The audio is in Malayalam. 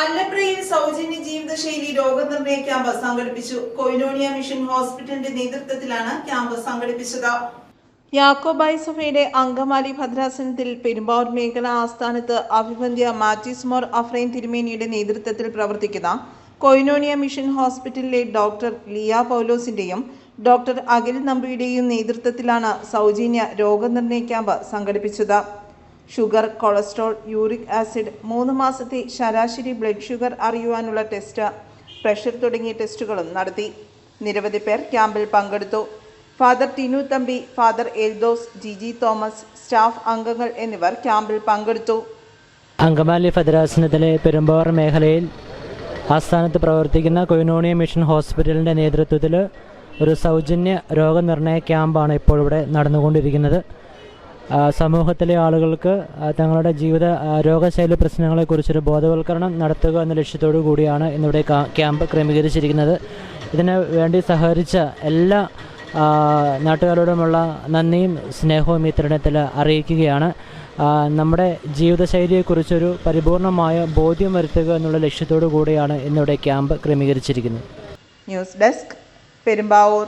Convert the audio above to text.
അല്ലപ്രയിൽ സൗജന്യ ജീവിതശൈലി രോഗനിർണയ ക്യാമ്പ് സംഘടിപ്പിച്ചു. കൊയിലോണിയ മിഷൻ ഹോസ്പിറ്റലിന്റെ നേതൃത്വത്തിലാണ് ക്യാമ്പ് സംഘടിപ്പിച്ചത്. യാക്കോബായ് സഭയുടെ അങ്കമാലി ഭദ്രാസനത്തിൽ പെരുമ്പാവൂർ മേഖല ആസ്ഥാനത്ത് അഭിബന്ധ്യ മാറ്റിസ് മോർ അഫ്രൈൻ തിരുമേനിയുടെ നേതൃത്വത്തിൽ പ്രവർത്തിക്കുന്ന കൊയിനോണിയ മിഷൻ ഹോസ്പിറ്റലിലെ ഡോക്ടർ ലിയ പൗലോസിന്റെയും ഡോക്ടർ അഖിൽ നമ്പിയുടെയും നേതൃത്വത്തിലാണ് സൗജന്യ രോഗനിർണയ ക്യാമ്പ് സംഘടിപ്പിച്ചത്. ഷുഗർ കൊളസ്ട്രോൾ യൂറിക് ആസിഡ് മൂന്ന് മാസത്തെ ശരാശരി ബ്ലഡ് ഷുഗർ അറിയുവാനുള്ള ടെസ്റ്റ് പ്രഷർ തുടങ്ങിയ ടെസ്റ്റുകളും നടത്തി. നിരവധി പേർ ക്യാമ്പിൽ പങ്കെടുത്തു. Father Tinu Thampi father Eldhose Jiji Thomas staff അംഗങ്ങൾ എന്നിവർ ക്യാമ്പിൽ പങ്കെടുത്തു. അങ്കമാലി ഫദരാസനത്തിലെ പെരുമ്പാവൂർ മേഖലയിൽ ആസ്ഥാനത്ത് പ്രവർത്തിക്കുന്ന കൊയിനോണിയ മിഷൻ ഹോസ്പിറ്റലിന്റെ നേതൃത്വത്തിൽ ഒരു സൗജന്യ രോഗനിർണയ ക്യാമ്പാണ് ഇപ്പോൾ ഇവിടെ നടന്നുകൊണ്ടിരിക്കുന്നത്. സമൂഹത്തിലെ ആളുകൾക്ക് തങ്ങളുടെ ജീവിത രോഗശൈലി പ്രശ്നങ്ങളെക്കുറിച്ചൊരു ബോധവൽക്കരണം നടത്തുക എന്ന ലക്ഷ്യത്തോടു കൂടിയാണ് ഇന്നിവിടെ ക്യാമ്പ് ക്രമീകരിച്ചിരിക്കുന്നത്. ഇതിന് വേണ്ടി സഹകരിച്ച എല്ലാ നാട്ടുകാരോടുമുള്ള നന്ദിയും സ്നേഹവും ഈ തരുണത്തിൽ അറിയിക്കുകയാണ്. നമ്മുടെ ജീവിതശൈലിയെക്കുറിച്ചൊരു പരിപൂർണമായ ബോധ്യം വരുത്തുക എന്നുള്ള ലക്ഷ്യത്തോടു കൂടിയാണ് ഇന്നിവിടെ ക്യാമ്പ് ക്രമീകരിച്ചിരിക്കുന്നത്. News desk Perumbavoor.